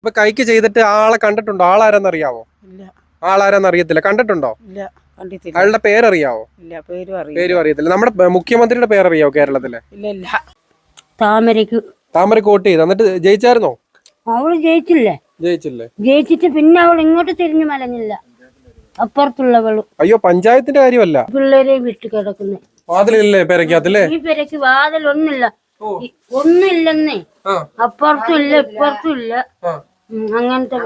ഇപ്പൊ കൈക്ക് ചെയ്തിട്ട് ആളെ കണ്ടിട്ടുണ്ടോ? ആളാരെന്നറിയാവോ? ഇല്ല. ആളാരെന്ന് അറിയത്തില്ല കണ്ടിട്ടുണ്ടോ അയാളുടെ പേരറിയാവോ? പേരും അറിയത്തില്ല. നമ്മുടെ മുഖ്യമന്ത്രിയുടെ പേരറിയാവോ കേരളത്തിലെ? താമരയ്ക്ക്. താമരക്ക് വോട്ട് ചെയ്ത്. എന്നിട്ട് ജയിച്ചായിരുന്നോ? അവൾ ജയിച്ചില്ലേ? ജയിച്ചില്ലേ? ജയിച്ചിട്ട് പിന്നെ അവൾ ഇങ്ങോട്ട് തിരിഞ്ഞു മലഞ്ഞില്ല. അപ്പുറത്തുള്ളവളും. അയ്യോ പഞ്ചായത്തിന്റെ കാര്യമല്ല. പിള്ളേരെ വിട്ട് കിടക്കുന്നു. വാതിലില്ലേ പേരക്കകത്തില്ലേ ഈ പെരക്ക് വാതിലൊന്നില്ല ഒന്നുമില്ലെന്നേ. ഒന്നില്ലെന്നേ. അപ്പുറത്തും ഇല്ല ഇപ്പുറത്തും ഇല്ല അങ്ങനത്തെ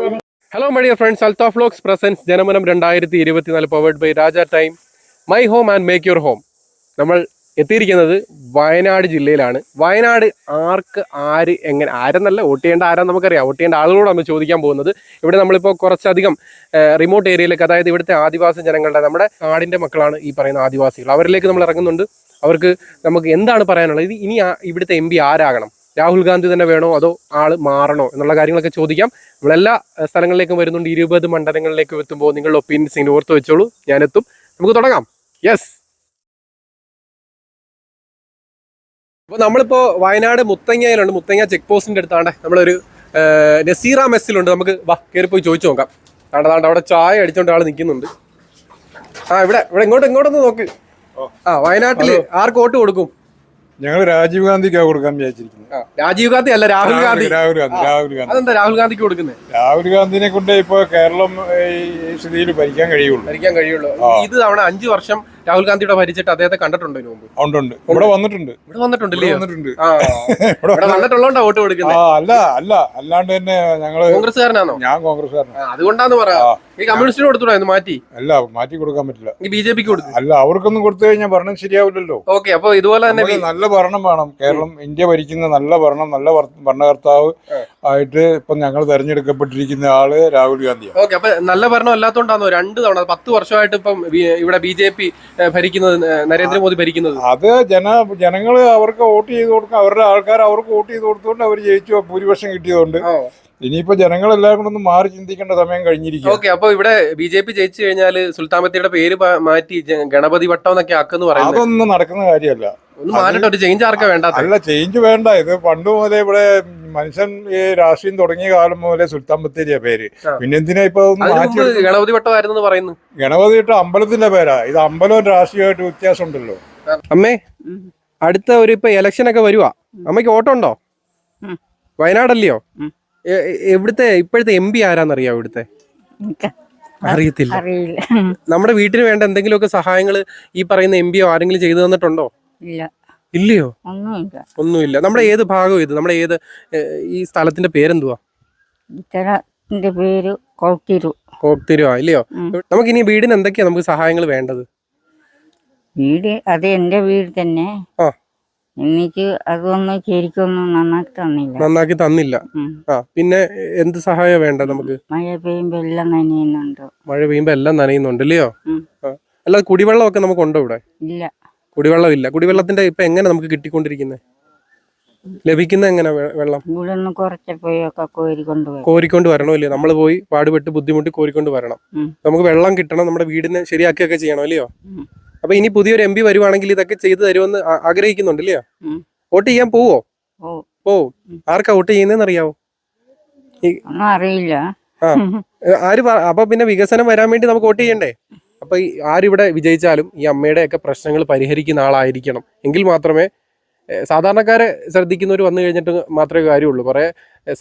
ഹലോ മൈ ഡിയർ ഫ്രണ്ട്സ് അൽത്താ ഫ്ലോക്സ് പ്രസൻസ് ജനമനം രണ്ടായിരത്തി ഇരുപത്തിനാല് powered by Raja time my home and make your home നമ്മൾ എത്തിയിരിക്കുന്നത് വയനാട് ജില്ലയിലാണ്. വയനാട് ആർക്ക് ആര് എങ്ങനെ ആരെന്നല്ല വോട്ട് ചെയ്യേണ്ട ആരാ നമുക്കറിയാം. വോട്ട് ചെയ്യേണ്ട ആളുകളോട് ചോദിക്കാൻ പോകുന്നത് ഇവിടെ നമ്മളിപ്പോൾ കുറച്ചധികം റിമോട്ട് ഏരിയയിലേക്ക് അതായത് ഇവിടുത്തെ ആദിവാസി ജനങ്ങളുടെ നമ്മുടെ നാടിന്റെ മക്കളാണ് ഈ പറയുന്ന ആദിവാസികൾ. അവരിലേക്ക് നമ്മൾ ഇറങ്ങുന്നുണ്ട്. അവർക്ക് നമുക്ക് എന്താണ് പറയാനുള്ളത്? ഇനി ഇവിടുത്തെ എം ആരാകണം? രാഹുൽ ഗാന്ധി തന്നെ വേണോ അതോ ആൾ മാറണോ എന്നുള്ള കാര്യങ്ങളൊക്കെ ചോദിക്കാം. നമ്മളെല്ലാ സ്ഥലങ്ങളിലേക്കും വരുന്നുണ്ട്. ഇരുപത് മണ്ഡലങ്ങളിലേക്കും എത്തുമ്പോൾ നിങ്ങളുടെ ഒപ്പീനിയൻസ് ഇങ്ങനെ ഓർത്ത് വെച്ചോളൂ. ഞാനെത്തും. എത്തും നമുക്ക് തുടങ്ങാം. യെസ് അപ്പോൾ നമ്മളിപ്പോ വയനാട് മുത്തങ്ങയിലുണ്ട്. മുത്തങ്ങ ചെക്ക് പോസ്റ്റിന്റെ അടുത്താണ്. നമ്മളൊരു നസീറ മെസ്സിലുണ്ട്. നമുക്ക് വാ കയറി പോയി ചോദിച്ചു നോക്കാം. താണ്ട താണ്ട. അവിടെ ചായ അടിച്ചോണ്ട് ആൾ നിൽക്കുന്നുണ്ട് ആ ഇവിടെ ഇവിടെ ഇങ്ങോട്ട് ഇങ്ങോട്ടൊന്ന് നോക്ക്. ആ വയനാട്ടിൽ ആർക്ക് വോട്ട് കൊടുക്കും? ഞങ്ങൾ രാജീവ് ഗാന്ധിക്കാ കൊടുക്കാൻ വിചാരിച്ചിരിക്കുന്നത്. രാജീവ് ഗാന്ധി അല്ല രാഹുൽ ഗാന്ധി. രാഹുൽ ഗാന്ധി രാഹുൽ ഗാന്ധി. അതെന്താ രാഹുൽ ഗാന്ധിക്ക് കൊടുക്കുന്നത് രാഹുൽ ഗാന്ധിനെ കൊണ്ട് ഇപ്പൊ കേരളം ഈ സ്ഥിതിയിൽ ഭരിക്കാൻ കഴിയുള്ളൂ. ഭരിക്കാൻ കഴിയുള്ളൂ. ഇത് തവണ അഞ്ചു വർഷം രാഹുൽ ഗാന്ധിയുടെ ഭരിച്ചിട്ട് അദ്ദേഹത്തെ കണ്ടിട്ടുണ്ടോ ഇതിനു മുമ്പ്? ഉണ്ട്. ഇവിടെ വന്നിട്ടുണ്ട്. ഇവിടെ വന്നിട്ടുണ്ടല്ലേ വന്നിട്ടുണ്ട്. ആ. ഇവിടെ വന്നിട്ടുള്ളോണ്ടാ വോട്ട് ആ അല്ല അല്ല. അല്ലാണ്ട് തന്നെ ഞങ്ങൾ കോൺഗ്രസ്സുകാരനാണോ? ഞാൻ കോൺഗ്രസ്സുകാരനാണ് ആ, അതുകൊണ്ടാന്ന് പറയാ. ആ. ഈ കമ്മ്യൂണിസ്റ്റിന് കൊടുത്തുടോ മാറ്റി? അല്ല മാറ്റി കൊടുക്കാൻ പറ്റില്ല. ഈ ബി ജെ പിക്ക് കൊടുത്തു. അല്ല അവർക്കൊന്നും കൊടുത്തു കഴിഞ്ഞാൽ ഭരണം ശരിയാവില്ലല്ലോ. ഓക്കെ അപ്പൊ ഇതുപോലെ തന്നെ നമുക്ക് നല്ല ഭരണം വേണം. കേരളം ഇന്ത്യ ഭരിക്കുന്ന നല്ല ഭരണം നല്ല ഭർ- ഭരണകർത്താവ് ആയിട്ട് ഇപ്പൊ ഞങ്ങൾ തെരഞ്ഞെടുക്കപ്പെട്ടിരിക്കുന്ന ആൾ രാഹുൽ ഗാന്ധിയാണ്. ഓക്കെ അപ്പൊ നല്ല ഭരണം അല്ലാത്തോണ്ടാണോ രണ്ട് തവണ പത്ത് വർഷമായിട്ട് ഇപ്പം ഇവിടെ ബി ജെ പി ഭരിക്കുന്നത് നരേന്ദ്രമോദി ഭരിക്കുന്നത്? അത് ജന ജനങ്ങൾ അവർക്ക് വോട്ട് ചെയ്ത് കൊടുക്കും അവരുടെ ആൾക്കാർ അവർക്ക് വോട്ട് ചെയ്ത് കൊടുത്തുകൊണ്ട് അവർ ജയിച്ചു ഭൂരിപക്ഷം കിട്ടിയതുകൊണ്ട്. ഇനിയിപ്പോ ജനങ്ങൾ എല്ലാവരും കൂടെ ഒന്ന് മാറി ചിന്തിക്കേണ്ട സമയം കഴിഞ്ഞിരിക്കും ഓക്കെ അപ്പൊ ഇവിടെ ബി ജെ പി ജയിച്ചു കഴിഞ്ഞാൽ സുൽത്താൻ ബത്തേരിയുടെ പേര് മാറ്റി ഗണപതി വട്ടം എന്നൊക്കെ ആക്കെന്ന് പറയുന്നത്. അതൊന്നും നടക്കുന്ന കാര്യമല്ല. അല്ല ചേഞ്ച് വേണ്ട. ഇത് പണ്ട് മുതലേ ഇവിടെ മനുഷ്യൻ ഈ രാഷ്ട്രീയം തുടങ്ങിയ കാലം മുതലേ സുൽത്താൻ ബത്തേരിയ പേര്. പിന്നെ എന്തിനാ ഇപ്പൊ ഗണപതി വട്ടമായിരുന്നു പറയുന്നു. ഗണപതി ഇട്ട അമ്പലത്തിന്റെ പേരാ. ഇത് അമ്പലവും രാഷ്ട്രീയമായിട്ട് വ്യത്യാസം ഉണ്ടല്ലോ അമ്മേ അടുത്ത ഒരു ഇപ്പൊ ഇലക്ഷൻ ഒക്കെ വരുവാ. അമ്മയ്ക്ക് ഓട്ടോ ഉണ്ടോ. വയനാടല്ലയോ? ഇവിടുത്തെ ഇപ്പോഴത്തെ എം പി ആരാന്നറിയാവോ ഇവിടുത്തെ അറിയത്തില്ല. അറിയില്ല. നമ്മുടെ വീട്ടിന് വേണ്ട എന്തെങ്കിലുമൊക്കെ സഹായങ്ങൾ ഈ പറയുന്ന എം പിയോ ആരെങ്കിലും ചെയ്തു തന്നിട്ടുണ്ടോ? ഇല്ല. ഇല്ലയോ? ഒന്നുമില്ല. ഒന്നുമില്ല. നമ്മുടെ ഏത് ഭാഗം ഇത്? നമ്മുടെ ഏത് ഈ സ്ഥലത്തിന്റെ പേരെന്തുവാ? സ്ഥലത്തിന്റെ പേര് കൊളത്തിരു. കോക്തിരുവാ ഇല്ലയോ. നമുക്ക് ഇനി വീടിന് എന്തൊക്കെയാ നമുക്ക് സഹായങ്ങൾ വേണ്ടത്? വീട് അത് എന്റെ വീട് തന്നെ. എനിക്ക് അതൊന്നും ശരിക്കൊന്നും നന്നാക്കി തന്നില്ല. നന്നാക്കി തന്നില്ല. ആ പിന്നെ എന്ത് സഹായം വേണ്ട നമുക്ക്? മഴ പെയ്യുമ്പോ എല്ലാം നനയുന്നുണ്ട്. മഴ പെയ്യുമ്പോ എല്ലാം നനയുന്നുണ്ട് ഇല്ലയോ? കുടിവെള്ളം അല്ലാതെ കുടിവെള്ളമൊക്കെ നമുക്ക് ഉണ്ടോ ഇവിടെ? ഇല്ല. കുടിവെള്ളം ഇല്ല കുടിവെള്ളത്തിന്റെ ഇപ്പൊ എങ്ങനെ നമുക്ക് കിട്ടിക്കൊണ്ടിരിക്കുന്നത് ലഭിക്കുന്ന എങ്ങനെ വെള്ളം? ഇവിടെ നിന്ന് കുറച്ചപ്പോയൊക്കെ കോരി കൊണ്ടുപോയി കോരിക്കൊണ്ട് വരണോ ഇല്ലയോ നമ്മൾ പോയി പാടുപെട്ട് ബുദ്ധിമുട്ടി കോരിക്കൊണ്ട് വരണം. നമുക്ക് വെള്ളം കിട്ടണം നമ്മുടെ വീടിനെ ശരിയാക്കുകയൊക്കെ ചെയ്യണം അല്ലയോ. അപ്പൊ ഇനി പുതിയൊരു എം പി വരുവാണെങ്കിൽ ഇതൊക്കെ ചെയ്തു തരുമെന്ന് ആഗ്രഹിക്കുന്നുണ്ട് ഇല്ലയോ വോട്ട് ചെയ്യാൻ പോവോ? ഓ പോവും. ആർക്കാ വോട്ട് ചെയ്യുന്നതെന്ന് അറിയാവോ അറിയില്ല. ആ. ആര് അപ്പൊ പിന്നെ വികസനം വരാൻ വേണ്ടി നമുക്ക് വോട്ട് ചെയ്യണ്ടേ? അപ്പൊ ഈ ആരിവിടെ വിജയിച്ചാലും ഈ അമ്മയുടെയൊക്കെ പ്രശ്നങ്ങൾ പരിഹരിക്കുന്ന ആളായിരിക്കണം. എങ്കിൽ മാത്രമേ സാധാരണക്കാരെ ശ്രദ്ധിക്കുന്നവർ വന്നു കഴിഞ്ഞിട്ട് മാത്രമേ കാര്യമുള്ളൂ. കുറേ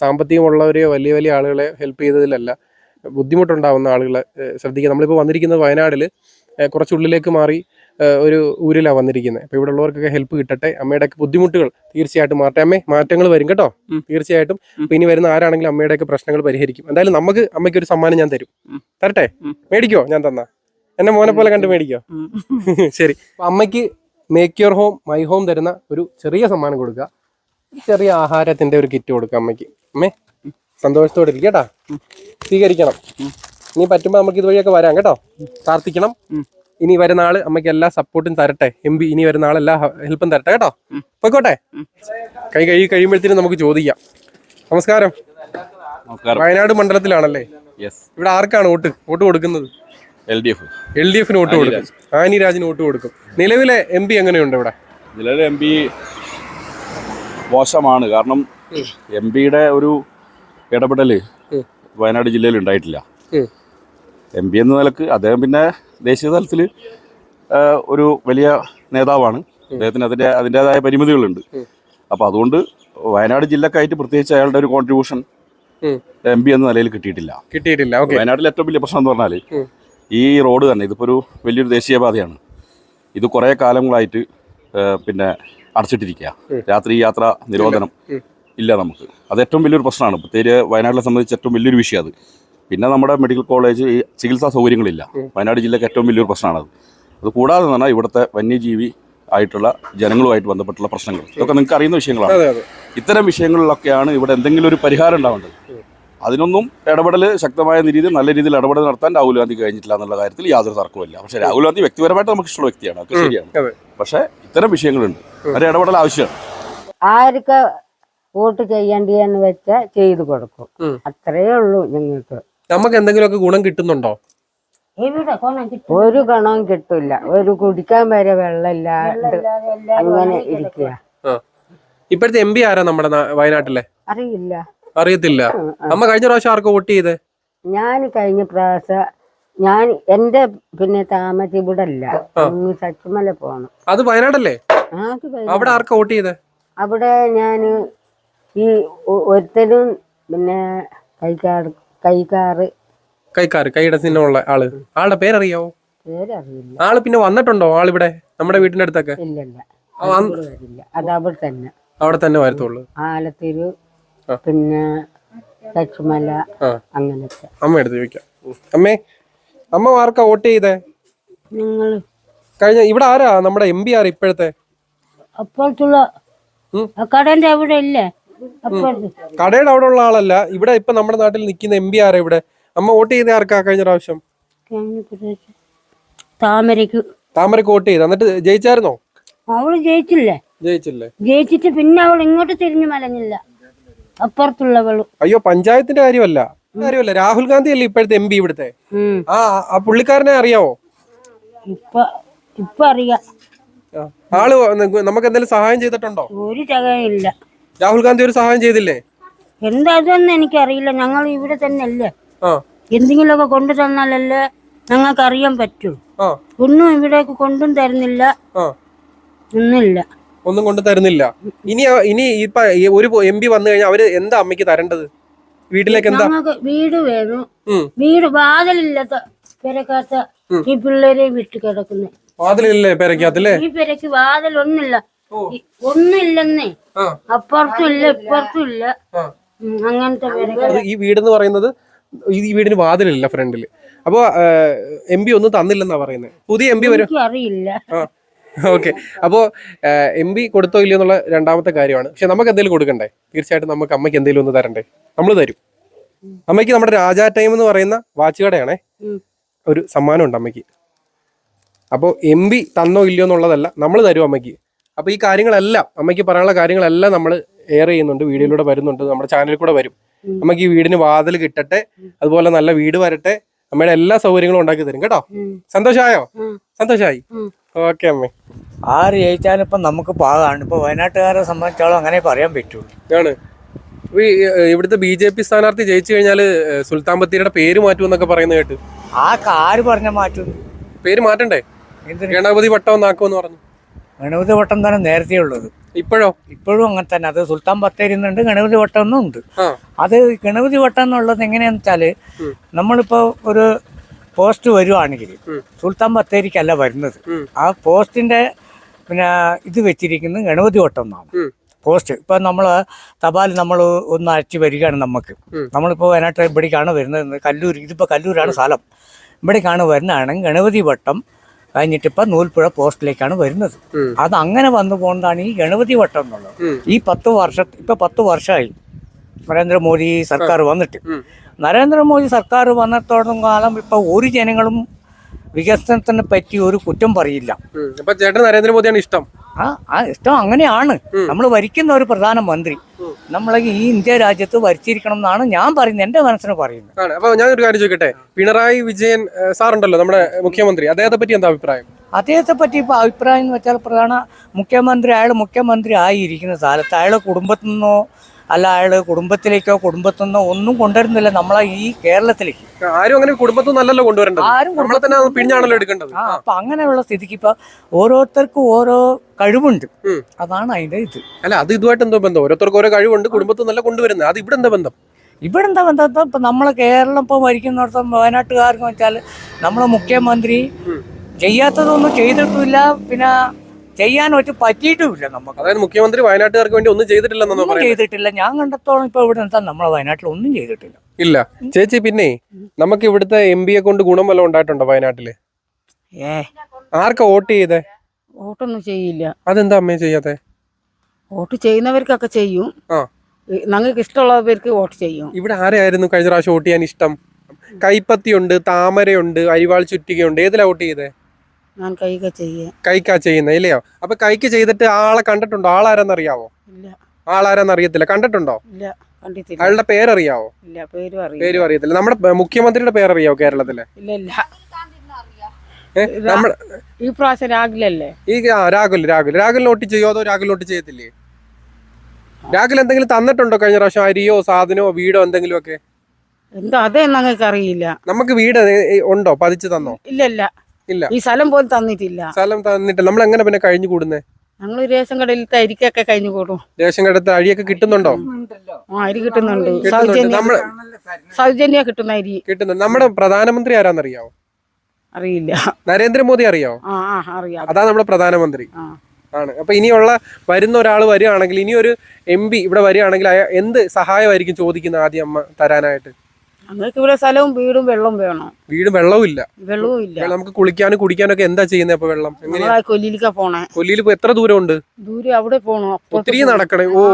സാമ്പത്തികമുള്ളവരെയോ വലിയ വലിയ ആളുകളെ ഹെൽപ്പ് ചെയ്തതിലല്ല. ബുദ്ധിമുട്ടുണ്ടാവുന്ന ആളുകളെ ശ്രദ്ധിക്കുക. നമ്മളിപ്പോൾ വന്നിരിക്കുന്നത് വയനാടിൽ കുറച്ചുള്ളിലേക്ക് മാറി ഒരു ഊരിലാണ് വന്നിരിക്കുന്നത് അപ്പോൾ ഇവിടെ ഉള്ളവർക്കൊക്കെ ഹെൽപ്പ് കിട്ടട്ടെ. അമ്മയുടെയൊക്കെ ബുദ്ധിമുട്ടുകൾ തീർച്ചയായിട്ടും മാറട്ടെ അമ്മേ മാറ്റങ്ങൾ വരും കേട്ടോ. തീർച്ചയായിട്ടും. അപ്പോൾ ഇനി വരുന്ന ആരാണെങ്കിലും അമ്മയുടെയൊക്കെ പ്രശ്നങ്ങൾ പരിഹരിക്കും. എന്തായാലും നമുക്ക് അമ്മയ്ക്ക് ഒരു സമ്മാനം ഞാൻ തരും. തരട്ടെ. മേടിക്കോ ഞാൻ തന്നാ. എന്നെ മോനെ പോലെ കണ്ടു മേടിക്കോ ശരി. അപ്പൊ അമ്മയ്ക്ക് make your home my home തരുന്ന ഒരു ചെറിയ സമ്മാനം കൊടുക്കുക. ചെറിയ ആഹാരത്തിന്റെ ഒരു കിറ്റ് കൊടുക്കുക അമ്മയ്ക്ക്. അമ്മേ സന്തോഷത്തോടെ ഇരിക്കും കേട്ടാ. സ്വീകരിക്കണം. ഇനി പറ്റുമ്പോൾ നമുക്ക് ഇതുവഴിയൊക്കെ വരാം കേട്ടോ. പ്രാർത്ഥിക്കണം. ഇനി വരുന്ന ആൾ അമ്മയ്ക്ക് എല്ലാ സപ്പോർട്ടും തരട്ടെ. എം ബി ഇനി വരുന്ന ആൾ എല്ലാ ഹെൽപ്പും തരട്ടെ കേട്ടോ. പൊയ്ക്കോട്ടെ? കൈ കഴുകി കഴിയുമ്പോഴത്തേനും നമുക്ക് ചോദിക്കാം. നമസ്കാരം. നമസ്കാരം. വയനാട് മണ്ഡലത്തിലാണല്ലേ? യെസ് ഇവിടെ ആർക്കാണ് വോട്ട്? വോട്ട് കൊടുക്കുന്നത്? L D F L D എഫിന് വോട്ട് കൊടുക്കും. ആനി രാജിന് വോട്ട് കൊടുക്കും. നിലവിലെ എം പി എങ്ങനെയുണ്ട് ഇവിടെ? നിലവിലെ എം പി മോശമാണ്. കാരണം എം പിയുടെ ഒരു ഇടപെടൽ ഉം. വയനാട് ജില്ലയിൽ ഉണ്ടായിട്ടില്ല. എം പി എന്ന നിലയ്ക്ക് അദ്ദേഹം പിന്നെ ദേശീയ തലത്തിൽ ഒരു വലിയ നേതാവാണ്. അദ്ദേഹത്തിന് അതിന്റെ അതിന്റെതായ പരിമിതികളുണ്ട്. അപ്പോൾ അതുകൊണ്ട് വയനാട് ജില്ലക്കായിട്ട് പ്രത്യേകിച്ച് അയാളുടെ ഒരു കോൺട്രിബ്യൂഷൻ. എം പി എന്ന നിലയിൽ കിട്ടിയിട്ടില്ല. കിട്ടിയിട്ടില്ല. വയനാട്ടിലെ ഏറ്റവും വലിയ പ്രശ്നം എന്ന് പറഞ്ഞാൽ. ഈ റോഡ് തന്നെ ഇതിപ്പോൾ ഒരു വലിയൊരു ദേശീയപാതയാണ്. ഇത് കുറേ കാലങ്ങളായിട്ട് പിന്നെ അടച്ചിട്ടിരിക്കുക രാത്രി യാത്ര നിരോധനം ഇല്ല. നമുക്ക്. അത് ഏറ്റവും വലിയൊരു പ്രശ്നമാണ്. പ്രത്യേകിച്ച് വയനാട്ടിലെ സംബന്ധിച്ച് ഏറ്റവും വലിയൊരു വിഷയം അത്. പിന്നെ നമ്മുടെ മെഡിക്കൽ കോളേജ് ഈ ചികിത്സാ സൗകര്യങ്ങളില്ല. വയനാട് ജില്ലക്ക് ഏറ്റവും വലിയൊരു പ്രശ്നമാണത് അത്. കൂടാതെ തന്നെ ഇവിടുത്തെ വന്യജീവി ആയിട്ടുള്ള ജനങ്ങളുമായിട്ട് ബന്ധപ്പെട്ടുള്ള പ്രശ്നങ്ങൾ. ഇതൊക്കെ നിങ്ങൾക്ക് അറിയുന്ന വിഷയങ്ങളാണ്. ഇത്തരം വിഷയങ്ങളിലൊക്കെയാണ് ഇവിടെ എന്തെങ്കിലും ഒരു പരിഹാരം ഉണ്ടാവേണ്ടത്. അതിനൊന്നും ഇടപെടൽ ശക്തമായ രീതിയിൽ നല്ല രീതിയിൽ ഇടപെടൽ നടത്താൻ രാഹുൽ ഗാന്ധി കഴിഞ്ഞിട്ടില്ല എന്നുള്ള കാര്യത്തിൽ യാതൊരു തർക്കവുമില്ല. പക്ഷേ രാഹുൽ ഗാന്ധി വ്യക്തിപരമായിട്ട് നമുക്ക് ഇഷ്ടമുള്ള വ്യക്തിയാണ് അതൊക്കെ ശരിയാണ്. പക്ഷേ ഇത്തരം വിഷയങ്ങളുണ്ട്. ഒരു ഇടപെടൽ ആവശ്യമാണ്. ആർക്ക് വോട്ട് ചെയ്യേണ്ടിയെന്ന് വെച്ചാൽ ചെയ്തു കൊടുക്കും. അത്രേ ഉള്ളൂ ഞങ്ങൾക്ക്. നമുക്ക് എന്തെങ്കിലുമൊക്കെ ഗുണം കിട്ടുന്നുണ്ടോ? എവിടെ കൊണം കിട്ടും? ഒരു ഗണവും കിട്ടില്ല. ഒരു കുടിക്കാൻ വരെ വെള്ളമില്ലാണ്ട് അങ്ങനെ ഇരിക്കുക ഇപ്പോഴത്തെ എം പി ആരാ നമ്മുടെ വയനാട്ടിലെ? അറിയില്ല. അറിയത്തില്ല. അമ്മ കഴിഞ്ഞ പ്രാവശ്യം ആർക്ക് വോട്ട് ചെയ്തേ? ഞാൻ കഴിഞ്ഞ പ്രാവശ്യം ഞാൻ എന്റെ പിന്നെ താമസം ഇവിടെ അല്ല സച്ചുമല പോണം. അത് വയനാടല്ലേ? അവിടെ ആർക്കാ വോട്ട് ചെയ്തേ? അവിടെ ഞാൻ ഈ ഒരുത്തരും പിന്നെ കൈക്കാട് കൈക്കാറ് കൈക്കാറ് കൈയുടെ ചിഹ്നമുള്ള ആൾ. ആളുടെ പേരറിയാവോ? പേരറിയില്ല. ആൾ പിന്നെ വന്നിട്ടുണ്ടോ ആളിവിടെ? നമ്മുടെ വീടിന്റെ അടുത്തൊക്കെ? ഇല്ലല്ല. അത് അവിടെ തന്നെ. അവിടെ തന്നെ വരത്തുള്ളൂ. ആലത്തിരു. പിന്നെ ലക്ഷ്മല അങ്ങനത്തെ അമ്മ എടുത്ത് ചോദിക്കാം. അമ്മേ അമ്മ ആർക്കാ വോട്ട് ചെയ്തേ? നിങ്ങൾ. കഴിഞ്ഞ ഇവിടെ ആരാ? നമ്മുടെ എം പി ആർ ഇപ്പോഴത്തെ. ആ കടന്റെ അവിടെ ഇല്ലേ? കടയുടെ അവിടെ ഉള്ള ആളല്ല. ഇവിടെ ഇപ്പൊ നമ്മുടെ നാട്ടിൽ നിൽക്കുന്ന എം പി ആരാ ഇവിടെ? അമ്മ വോട്ട് ചെയ്ത ആർക്കാ കഴിഞ്ഞ പ്രാവശ്യം? കഴിഞ്ഞ പ്രാവശ്യം. താമരക്ക് താമരക്ക് വോട്ട് ചെയ്ത്. എന്നിട്ട് ജയിച്ചായിരുന്നോ? അവൾ ജയിച്ചില്ലേ? ജയിച്ചില്ലേ? ജയിച്ചിട്ട് പിന്നെ അവൾ ഇങ്ങോട്ട് തിരിഞ്ഞു മലഞ്ഞില്ല. അപ്പുറത്തുള്ളവൾ. അയ്യോ പഞ്ചായത്തിന്റെ കാര്യമല്ല. കാര്യമല്ല. രാഹുൽ ഗാന്ധി അല്ലേ ഇപ്പോഴത്തെ എം പി ഇവിടുത്തെ? ആ ആ പുള്ളിക്കാരനെ അറിയാവോ? ഇപ്പൊ ഇപ്പൊ അറിയാം. ആൾ നമുക്ക് എന്തെങ്കിലും സഹായം ചെയ്തിട്ടുണ്ടോ? ഒരു ചകയില്ല രാഹുൽ ഗാന്ധി ഒരു സഹായം ചെയ്തില്ലേ? എന്താ അതൊന്നും എനിക്കറിയില്ല. ഞങ്ങൾ ഇവിടെ തന്നെ അല്ലേ എന്തെങ്കിലുമൊക്കെ കൊണ്ടു തന്നാലല്ലേ ഞങ്ങൾക്ക് അറിയാൻ പറ്റൂ ഒന്നും ഇവിടേക്ക് കൊണ്ടും തരുന്നില്ല. ഒന്നുമില്ല. ഒന്നും കൊണ്ട് തരുന്നില്ല. ഇനി ഇനി ഇപ്പൊ ഒരു എം പി വന്നു കഴിഞ്ഞാൽ അവർ എന്താ അമ്മയ്ക്ക് തരേണ്ടത്? വീട്ടിലേക്ക് എന്താ? വീട് വേണം. വീട് വാതിലില്ലാത്ത പെരക്കാത്ത ഈ പിള്ളേരെ വിട്ട് കിടക്കുന്നു. വാതിലില്ലേ പെരക്കാത്തല്ലേ? ഈ പെരക്ക് വാതിൽ ഒന്നില്ല ഒന്നില്ലെന്നേ അപ്പുറത്തും ഇല്ല ഇപ്പുറത്തും ഇല്ല അങ്ങനത്തെ ഈ വീടെന്ന് പറയുന്നത് ഈ വീടിന് വാതിലില്ല ഫ്രണ്ടിൽ. അപ്പൊ എം പി ഒന്നും തന്നില്ലെന്നാ പറയുന്നത് പുതിയ എം പി വരും. അറിയില്ല ഓക്കെ. അപ്പോ എം പി കൊടുത്തോ ഇല്ലയോ എന്നുള്ള രണ്ടാമത്തെ കാര്യമാണ്. പക്ഷെ നമുക്ക് എന്തെങ്കിലും കൊടുക്കണ്ടേ? തീർച്ചയായിട്ടും നമുക്ക് അമ്മയ്ക്ക് എന്തെങ്കിലും ഒന്ന് തരണ്ടേ? നമ്മൾ തരും. അമ്മയ്ക്ക് നമ്മുടെ രാജാ ടൈം എന്ന് പറയുന്ന വാച്ച് കടയാണേ. ഒരു സമ്മാനമുണ്ട് അമ്മയ്ക്ക്. അപ്പോൾ എം പി തന്നോ ഇല്ലയോ എന്നുള്ളതല്ല നമ്മൾ തരും അമ്മയ്ക്ക്. അപ്പോൾ ഈ കാര്യങ്ങളെല്ലാം അമ്മയ്ക്ക് പറയാനുള്ള കാര്യങ്ങളെല്ലാം നമ്മൾ എയർ ചെയ്യുന്നുണ്ട് വീഡിയോയിലൂടെ വരുന്നുണ്ട് നമ്മുടെ ചാനലിൽ കൂടെ വരും. അമ്മയ്ക്ക് ഈ വീടിന് വാതിൽ കിട്ടട്ടെ അതുപോലെ നല്ല വീട് വരട്ടെ അമ്മയുടെ എല്ലാ സൗകര്യങ്ങളും ഉണ്ടാക്കി തരും കേട്ടോ? സന്തോഷമായോ? സന്തോഷമായി. ഓക്കെ അമ്മേ. ആര് ജയിച്ചാലും ഇപ്പം നമുക്ക് പാകാണ് ഇപ്പോൾ വയനാട്ടുകാരെ സംബന്ധിച്ചോളം അങ്ങനെ പറയാൻ പറ്റുള്ളൂ. ആണ് ഈ, ഇവിടുത്തെ ബി ജെ പി സ്ഥാനാർത്ഥി ജയിച്ചു കഴിഞ്ഞാൽ സുൽത്താൻ ബത്തേരിയുടെ പേര് മാറ്റുമെന്നൊക്കെ പറയുന്നത് കേട്ട്. ആ കാര് പറഞ്ഞ മാറ്റും? പേര് മാറ്റണ്ടേ? എന്തിന്? ഗണപതി വട്ടം നാക്കുമെന്ന് പറഞ്ഞു. ഗണപതി വട്ടം തന്നെ നേരത്തെ ഉള്ളത്. ഇപ്പോഴോ? ഇപ്പോഴും അങ്ങനെ തന്നെ. അത് സുൽത്താൻ ബത്തേരി എന്നുണ്ട് ഗണപതി വട്ടം എന്നും ഉണ്ട് ആ. അത് ഗണപതി വട്ടം എന്നുള്ളത് എങ്ങനെയാന്ന് വെച്ചാൽ നമ്മളിപ്പോ നമ്മളിപ്പോൾ ഒരു പോസ്റ്റ് വരുവാണെങ്കിൽ. സുൽത്താൻ ബത്തേരിക്കല്ല വരുന്നത്. ആ പോസ്റ്റിന്റെ പിന്നെ ഇത് വെച്ചിരിക്കുന്നത് ഗണപതി വട്ടം എന്നാണ് പോസ്റ്റ്. ഇപ്പം നമ്മൾ തപാൽ നമ്മൾ ഒന്ന് അയച്ചു വരികയാണ് നമുക്ക്. നമ്മളിപ്പോ നമ്മളിപ്പോൾ വയനാട്ട് ഇവിടേക്കാണ് വരുന്നത്. കല്ലൂർ ഇതിപ്പോ കല്ലൂരാണ് സ്ഥലം. ഇവിടേക്കാണ് വരുന്നതാണെങ്കിൽ ഗണപതി വട്ടം കഴിഞ്ഞിട്ട് ഇപ്പം നൂൽപ്പുഴ പോസ്റ്റിലേക്കാണ് വരുന്നത്. അത് അങ്ങനെ വന്നു പോകുന്നതാണ് ഈ ഗണപതി വട്ടം എന്നുള്ളത്. ഈ പത്ത് വർഷ ഇപ്പം പത്ത് വർഷമായി. നരേന്ദ്രമോദി സർക്കാർ വന്നിട്ട്. നരേന്ദ്രമോദി സർക്കാർ വന്നിടത്തോളം കാലം ഇപ്പൊ ഒരു ജനങ്ങളും വികസനത്തിനെ പറ്റി ഒരു കുറ്റം പറയില്ല. ഉം. അപ്പൊ ചേട്ടൻ നരേന്ദ്രമോദിയാണ് ഇഷ്ടം. ആ ആ ഇഷ്ടം അങ്ങനെയാണ്. നമ്മൾ ഭരിക്കുന്ന ഒരു പ്രധാനമന്ത്രി. നമ്മളെ ഈ ഇന്ത്യ രാജ്യത്ത് ഭരിച്ചിരിക്കണം എന്നാണ് ഞാൻ പറയുന്നത് എന്റെ മനസ്സിന് പറയുന്നത്. ആണ്. അപ്പൊ ഞാൻ ഒരു കാര്യം ചോദിക്കട്ടെ? പിണറായി വിജയൻ സാറുണ്ടല്ലോ നമ്മുടെ മുഖ്യമന്ത്രി. അദ്ദേഹത്തെ പറ്റി എന്താ അഭിപ്രായം? അദ്ദേഹത്തെ പറ്റി ഇപ്പോൾ അഭിപ്രായം എന്ന് വെച്ചാൽ പ്രധാന മുഖ്യമന്ത്രി അയാൾ മുഖ്യമന്ത്രി ആയിരിക്കുന്ന കാലത്ത് അയാളെ കുടുംബത്തിൽ നിന്നോ അല്ല അയാൾ കുടുംബത്തിലേക്കോ കുടുംബത്തിൽ നിന്നോ ഒന്നും കൊണ്ടുവരുന്നില്ല. നമ്മളെ ഈ കേരളത്തിലേക്ക്. ആരും അങ്ങനെ കുടുംബത്തിൽ നല്ലല്ലോ കൊണ്ടുവരേണ്ടത്. ആരും കുടുംബത്തിനെ തന്നെ അത് പിഴിഞ്ഞാണല്ലോ എടുക്കേണ്ടത്. ആ അപ്പൊ അങ്ങനെയുള്ള സ്ഥിതിക്ക് ഇപ്പൊ ഓരോരുത്തർക്കും ഓരോ കഴിവുണ്ട്. അതാണ് അതിന്റെ ഇത്. അല്ല അത് ഇതുമായിട്ട് എന്തോ ബന്ധം? ഓരോരുത്തർക്കും ഓരോ കഴിവുണ്ട് കുടുംബത്തിൽ നല്ല കൊണ്ടുവരുന്നത്. അത് ഇവിടെ എന്താ ബന്ധം? ഇവിടെ എന്താ ബന്ധം? ഇപ്പൊ നമ്മളെ കേരളം ഇപ്പൊ ഭരിക്കുന്നിടത്തും വയനാട്ടുകാർക്ക് വെച്ചാൽ നമ്മളെ മുഖ്യമന്ത്രി. ചെയ്യാത്തതൊന്നും ചെയ്തിട്ടില്ല പിന്നെ ചെയ്യാൻ ഒറ്റ പറ്റിയിട്ടുമില്ല നമുക്ക്. അതായത് മുഖ്യമന്ത്രി വയനാട്ടുകാർക്ക് വേണ്ടി ഒന്നും ചെയ്തിട്ടില്ല ഒന്നും ചെയ്തിട്ടില്ല. ഞാൻ കണ്ടത്തോളം ഇപ്പൊ ഇവിടെ എന്താ നമ്മളെ വയനാട്ടിൽ ഒന്നും ചെയ്തിട്ടില്ല. ഇല്ല. ചേച്ചി പിന്നെ നമുക്ക് ഇവിടുത്തെ എം പിയെ കൊണ്ട് ഗുണം വല്ലതും ഉണ്ടായിട്ടുണ്ടോ വയനാട്ടിൽ? ഏ. ആർക്കാ വോട്ട് ചെയ്തേ? വോട്ടൊന്നും ചെയ്യില്ല. അതെന്താ അമ്മയെ ചെയ്യാത്തെ? വോട്ട് ചെയ്യുന്നവർക്കൊക്കെ ചെയ്യും. ആ. ഞങ്ങൾക്ക് ഇഷ്ടമുള്ളവർക്ക് വോട്ട് ചെയ്യും. ഇവിടെ ആരെയായിരുന്നു കഴിഞ്ഞ പ്രാവശ്യം വോട്ട് ചെയ്യാൻ ഇഷ്ടം? കൈപ്പത്തിയുണ്ട് താമരയുണ്ട് അരിവാൾ ചുറ്റികയുണ്ട്. ഏതിലാ വോട്ട് ചെയ്തേ? ഞാൻ കൈക ചെയ്യേ കൈക്കാ ചെയ്യുന്നത് ഇല്ലയോ? അപ്പൊ കൈക്ക് ചെയ്തിട്ട് ആളെ കണ്ടിട്ടുണ്ടോ? ആളാരെന്നറിയാവോ? ഇല്ല. ആളാരെന്ന് അറിയത്തില്ല കണ്ടിട്ടുണ്ടോ? ഇല്ല. കണ്ടിട്ടില്ല. അയാളുടെ പേരറിയാവോ? ഇല്ല പേരും അറിയില്ല. പേരും അറിയത്തില്ല. നമ്മുടെ മുഖ്യമന്ത്രിയുടെ പേരറിയാവോ കേരളത്തിലെ? ഇല്ല ഇല്ല. ഏ? നമ്മുടെ ഈ പ്രാവശ്യം രാഗിലല്ലേ ഈ ആ, രാഹുൽ രാഹുൽ. രാഹുൽ നോട്ട് ചെയ്യോ അതോ രാഹുൽ നോട്ട് ചെയ്യത്തില്ലേ? രാഹുൽ എന്തെങ്കിലും തന്നിട്ടുണ്ടോ കഴിഞ്ഞ പ്രാവശ്യം? അരിയോ സാധനമോ വീടോ എന്തെങ്കിലും ഒക്കെ എന്തോ അതേ ഞങ്ങൾക്ക് അറിയില്ല നമുക്ക് വീട് ഏ- ഏ- ഉണ്ടോ? പതിച്ചു തന്നോ? ഇല്ല ഇല്ല. ഇല്ല. ഈ സ്ഥലം പോലും തന്നിട്ടില്ല. സ്ഥലം തന്നിട്ട് നമ്മൾ എങ്ങനെ പിന്നെ കഴിഞ്ഞു കൂടുന്നേ? ഞങ്ങൾ രേഷൻ കടയിലത്തെ അരിക്കൊക്കെ കഴിഞ്ഞു കൂടും. റേഷൻ കടത്ത് അഴിയൊക്കെ കിട്ടുന്നുണ്ടോ? ആ അരി കിട്ടുന്നുണ്ട്. സൗജന്യം നമ്മൾ സൗജന്യ കിട്ടുന്ന അരി. കിട്ടുന്നുണ്ട് നമ്മുടെ പ്രധാനമന്ത്രി ആരാന്നറിയാവോ? അറിയില്ല. നരേന്ദ്രമോദി അറിയാവോ? ആ ആ അറിയാം. അതാ നമ്മുടെ പ്രധാനമന്ത്രി. ആ. ആണ്. അപ്പൊ ഇനിയുള്ള വരുന്ന ഒരാൾ വരികയാണെങ്കിൽ ഇനിയൊരു ഒരു എം പി ഇവിടെ വരികയാണെങ്കിൽ എന്ത് സഹായമായിരിക്കും ചോദിക്കുന്നത് ആദ്യം അമ്മ തരാനായിട്ട്? ഞങ്ങൾക്ക് ഇവിടെ സ്ഥലവും വീടും വെള്ളവും വേണം. വീടും വെള്ളവും ഇല്ല. വെള്ളവും ഇല്ല. നമുക്ക് കുളിക്കാനും കുടിക്കാനൊക്കെ എന്താ ചെയ്യുന്നത് അപ്പൊ വെള്ളം? എങ്ങനെയാ? കൊല്ലിയിലേക്കാ പോണേ. കൊല്ലിയിൽ എത്ര എത്ര ഉണ്ട്? ദൂരം അവിടെ പോണോ. ഒത്തിരി നടക്കണേ. ഓ.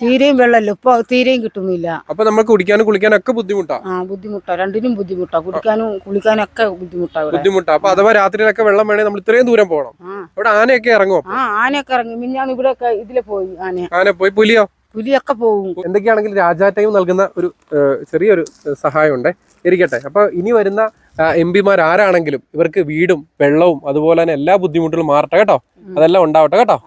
തീരെയും വെള്ളമല്ല. ഇപ്പൊ തീരെയും കിട്ടുന്നില്ല. അപ്പൊ നമുക്ക് കുടിക്കാനും കുളിക്കാനും ഒക്കെ ബുദ്ധിമുട്ടാ? ആ ബുദ്ധിമുട്ടാ. രണ്ടിനും ബുദ്ധിമുട്ടാ. കുടിക്കാനും കുളിക്കാനും ഒക്കെ ബുദ്ധിമുട്ടാ ബുദ്ധിമുട്ടാ. അപ്പൊ അഥവാ രാത്രിയിലൊക്കെ വെള്ളം വേണേ നമ്മൾ ഇത്രയും ദൂരം പോകണം ഇവിടെ ആനയൊക്കെ ഇറങ്ങും ആ ആനയൊക്കെ ഇറങ്ങും. മിഞ്ഞാന്ന് ഇവിടെ ഇതിലെ പോയി ആന ആന പോയി പുലിയോ? പുലിയൊക്കെ പോകും. എന്തൊക്കെയാണെങ്കിലും രാജാറ്റയും നൽകുന്ന ഒരു ചെറിയൊരു സഹായം സഹായമുണ്ട്. ഇരിക്കട്ടെ. അപ്പൊ ഇനി വരുന്ന എം പിമാർ ആരാണെങ്കിലും ഇവർക്ക് വീടും വെള്ളവും അതുപോലെ തന്നെ എല്ലാ ബുദ്ധിമുട്ടുകളും മാറട്ടെ കേട്ടോ. അതെല്ലാം ഉണ്ടാവട്ടെ കേട്ടോ.